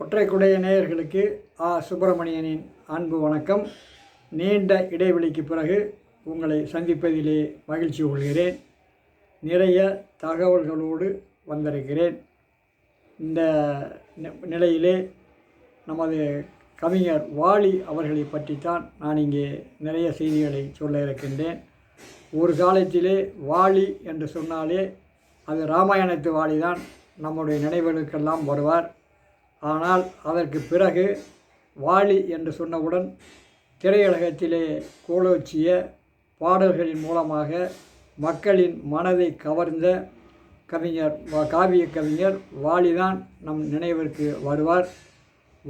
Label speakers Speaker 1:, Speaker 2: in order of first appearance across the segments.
Speaker 1: ஒற்றைக்குடைய நேயர்களுக்கு ஆ. சுப்பிரமணியனின் அன்பு வணக்கம். நீண்ட இடைவெளிக்கு பிறகு உங்களை சந்திப்பதிலே மகிழ்ச்சி கொள்கிறேன். நிறைய தகவல்களோடு வந்திருக்கிறேன். இந்த நிலையிலே நமது கவிஞர் வாலி அவர்களை பற்றித்தான் நான் இங்கே நிறைய செய்திகளை சொல்ல இருக்கின்றேன். ஒரு காலத்திலே வாலி என்று சொன்னாலே அது ராமாயணத்து வாலி தான் நம்முடைய நினைவுகளுக்கெல்லாம் வருவார். ஆனால் அதற்கு பிறகு வாலி என்று சொன்னவுடன் திரையுலகத்திலே கோலோச்சிய பாடல்களின் மூலமாக மக்களின் மனதை கவர்ந்த கவிஞர் வா- காவிய கவிஞர் வாலிதான் நம் நினைவிற்கு வருவார்.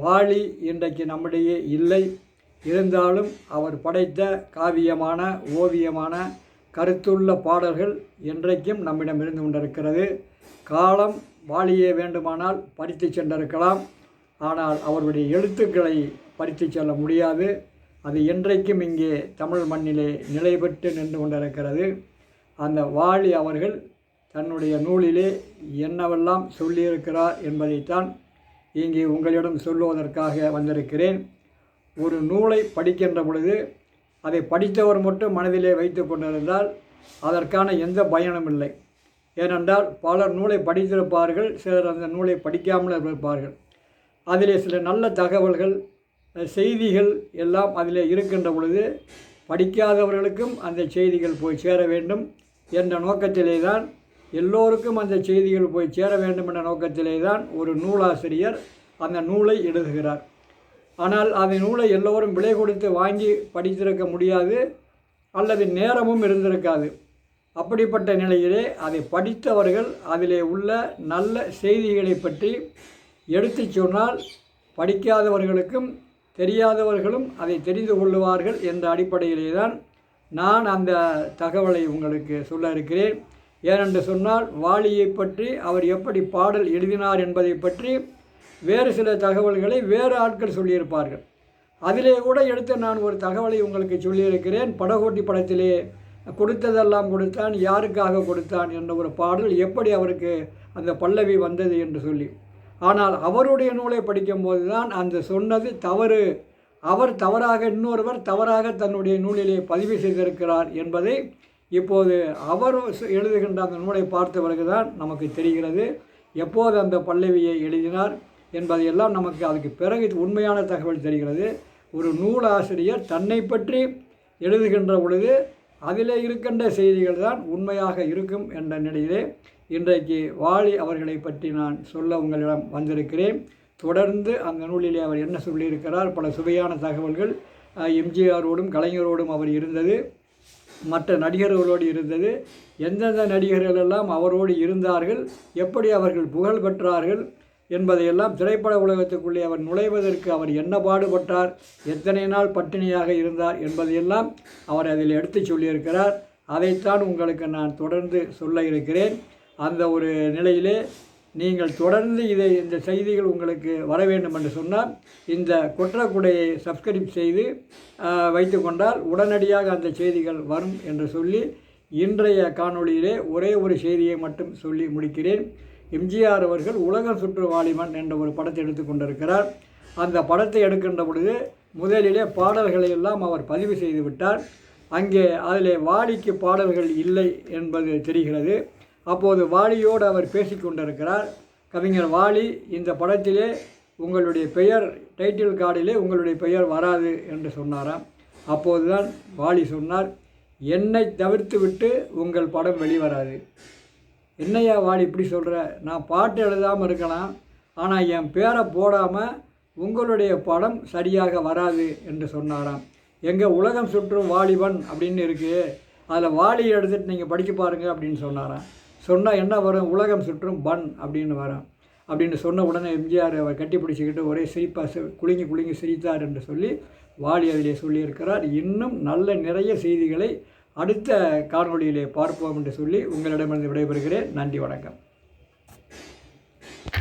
Speaker 1: வாலி இன்றைக்கு நம்மிடையே இல்லை. இருந்தாலும் அவர் படைத்த காவியமான ஓவியமான கருத்துள்ள பாடல்கள் என்றைக்கும் நம்மிடம் இருந்து கொண்டிருக்கிறது. காலம் வாளியே வேண்டுமானால் பறித்து சென்றிருக்கலாம். ஆனால் அவருடைய எழுத்துக்களை படித்து செல்ல முடியாது. அது என்றைக்கும் இங்கே தமிழ் மண்ணிலே நிலை பெற்று நின்று கொண்டிருக்கிறது. அந்த வாலி அவர்கள் தன்னுடைய நூலிலே என்னவெல்லாம் சொல்லியிருக்கிறார் என்பதைத்தான் இங்கே உங்களிடம் சொல்லுவதற்காக வந்திருக்கிறேன். ஒரு நூலை படிக்கின்ற பொழுது அதை படித்தவர் மட்டும் மனதிலே வைத்து கொண்டிருந்தால் அதற்கான எந்த பயனும் இல்லை ஏனென்றால் பலர் நூலை படித்திருப்பார்கள் சிலர் அந்த நூலை படிக்காமல் இருப்பார்கள். அதிலே சில நல்ல தகவல்கள் செய்திகள் எல்லாம் அதில் இருக்கின்ற பொழுது படிக்காதவர்களுக்கும் அந்த செய்திகள் போய் சேர வேண்டும் என்ற நோக்கத்திலே தான் எல்லோருக்கும் அந்த செய்திகள் போய் சேர வேண்டும் என்ற நோக்கத்திலே தான் ஒரு நூலாசிரியர் அந்த நூலை எழுதுகிறார். ஆனால் அந்த நூலை எல்லோரும் விலை கொடுத்து வாங்கி படித்திருக்க முடியாது அல்லது நேரமும் இருந்திருக்காது. அப்படிப்பட்ட நிலையிலே அதை படித்தவர்கள் அதிலே உள்ள நல்ல செய்திகளை பற்றி எடுத்துச் சொன்னால் படிக்காதவர்களுக்கும் தெரியாதவர்களும் அதை தெரிந்து கொள்ளுவார்கள் என்ற அடிப்படையிலே தான் நான் அந்த தகவலை உங்களுக்கு சொல்ல இருக்கிறேன். ஏனென்று சொன்னால் வாலியை பற்றி அவர் எப்படி பாடல் எழுதினார் என்பதை பற்றி வேறு சில தகவல்களை வேறு ஆட்கள் சொல்லியிருப்பார்கள். அதிலே கூட எடுத்து நான் ஒரு தகவலை உங்களுக்கு சொல்லியிருக்கிறேன். படகோட்டி படத்திலே கொடுத்ததெல்லாம் கொடுத்தான் யாருக்காக கொடுத்தான் என்ற ஒரு பாடல் எப்படி அவருக்கு அந்த பல்லவி வந்தது என்று சொல்லி. ஆனால் அவருடைய நூலை படிக்கும்போது தான் அந்த சொன்னது தவறு. அவர் தவறாக இன்னொருவர் தவறாக தன்னுடைய நூலிலே பதிவு செய்திருக்கிறார் என்பதை இப்போது அவர் எழுதுகின்ற அந்த நூலை பார்த்த பிறகுதான் நமக்கு தெரிகிறது. எப்போது அந்த பல்லவியை எழுதினார் என்பதையெல்லாம் நமக்கு அதுக்கு பிறகு உண்மையான தகவல் தெரிகிறது. ஒரு நூலாசிரியர் தன்னை பற்றி எழுதுகின்ற பொழுது அதிலே இருக்கின்ற செய்திகள் தான் உண்மையாக இருக்கும் என்ற நிலையிலே இன்றைக்கு வாலி அவர்களை பற்றி நான் சொல்ல உங்களிடம் வந்திருக்கிறேன். தொடர்ந்து அந்த நூலிலே அவர் என்ன சொல்லியிருக்கிறார் பல சுவையான தகவல்கள் எம்ஜிஆரோடும் கலைஞரோடும் அவர் இருந்தது மற்ற நடிகர்களோடு இருந்தது எந்தெந்த நடிகர்களெல்லாம் அவரோடு இருந்தார்கள் எப்படி அவர்கள் புகழ் பெற்றார்கள் என்பதையெல்லாம் திரைப்பட உலகத்துக்குள்ளே அவர் நுழைவதற்கு அவர் என்ன பாடுபட்டார் எத்தனை நாள் பட்டினியாக இருந்தார் என்பதையெல்லாம் அவர் அதில் எடுத்துச் சொல்லியிருக்கிறார். அதைத்தான் உங்களுக்கு நான் தொடர்ந்து சொல்ல இருக்கிறேன். அந்த ஒரு நிலையிலே நீங்கள் தொடர்ந்து இதை இந்த செய்திகள் உங்களுக்கு வர வேண்டும் என்று சொன்னால் இந்த குற்றக்குடையை சப்ஸ்கிரைப் செய்து வைத்து வைத்துக்கொண்டால் உடனடியாக அந்த செய்திகள் வரும் என்று சொல்லி இன்றைய காணொளியிலே ஒரே ஒரு செய்தியை மட்டும் சொல்லி முடிக்கிறேன். எம்ஜிஆர் அவர்கள் உலக சுற்று வாலிபன் என்ற ஒரு படத்தை எடுத்துக்கொண்டிருக்கிறார் அந்த படத்தை எடுக்கின்ற பொழுது முதலிலே பாடல்களை எல்லாம் அவர் பதிவு செய்து விட்டார். அங்கே அதிலே வாலிக்கு பாடல்கள் இல்லை என்பது தெரிகிறது. அப்போது வாலியோடு அவர் பேசிக்கொண்டிருக்கிறார் கவிஞர் வாலி இந்த படத்திலே உங்களுடைய பெயர் டைட்டில் கார்டிலே உங்களுடைய பெயர் வராது என்று சொன்னாராம். அப்போதுதான் வாலி சொன்னார் என்னை தவிர்த்து விட்டு உங்கள் படம் வெளிவராது. என்னையா வாடி இப்படி சொல்கிற நான் பாட்டு எழுதாமல் இருக்கலாம் ஆனால் என் பேரை போடாமல் உங்களுடைய படம் சரியாக வராது என்று சொன்னாராம். எங்கள் உலகம் சுற்றும் வாலிபன் அப்படின்னு இருக்குது அதில் வாலி எடுத்துட்டு நீங்கள் படித்து பாருங்கள் அப்படின்னு சொன்னாராம். சொன்னால் என்ன வரும்? உலகம் சுற்றும் பன் அப்படின்னு வரும். அப்படின்னு சொன்ன உடனே எம்ஜிஆர் அவர் கட்டி பிடிச்சிக்கிட்டு ஒரே சிரிப்பாக குலுங்கி குலுங்கி சிரித்தார் என்று சொல்லி வாலி அதிலே சொல்லியிருக்கிறார். இன்னும் நல்ல நிறைய செய்திகளை அடுத்த காணொளியிலே பார்ப்போம் என்று சொல்லி உங்களிடமிருந்து விடைபெறுகிறேன். நன்றி வணக்கம்.